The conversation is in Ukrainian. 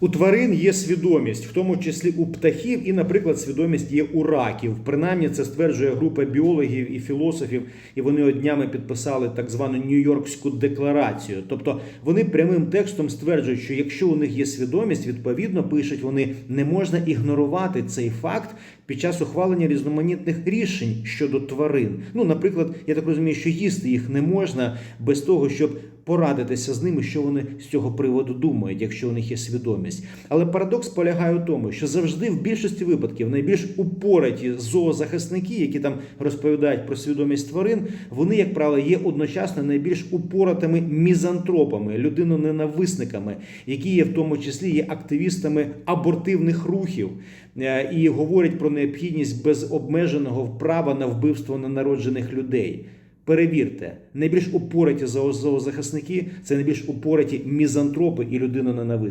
У тварин є свідомість, в тому числі у птахів, і, наприклад, свідомість є у раків. Принаймні, це стверджує група біологів і філософів, і вони днями підписали так звану Нью-Йоркську декларацію. Тобто вони прямим текстом стверджують, що якщо у них є свідомість, відповідно пишуть вони, не можна ігнорувати цей факт під час ухвалення різноманітних рішень щодо тварин. Ну, наприклад, я так розумію, що їсти їх не можна без того, щоб порадитися з ними, що вони з цього приводу думають, якщо у них є свідомість. Але парадокс полягає у тому, що завжди в більшості випадків найбільш упораті зоозахисники, які там розповідають про свідомість тварин, вони, як правило, є одночасно найбільш упоратими мізантропами, людиноненависниками, які є в тому числі є активістами абортивних рухів е, і говорять про необхідність безобмеженого права на вбивство ненароджених людей. Перевірте, найбільш упораті зоозахисники – це найбільш упораті мізантропи і людиноненависники.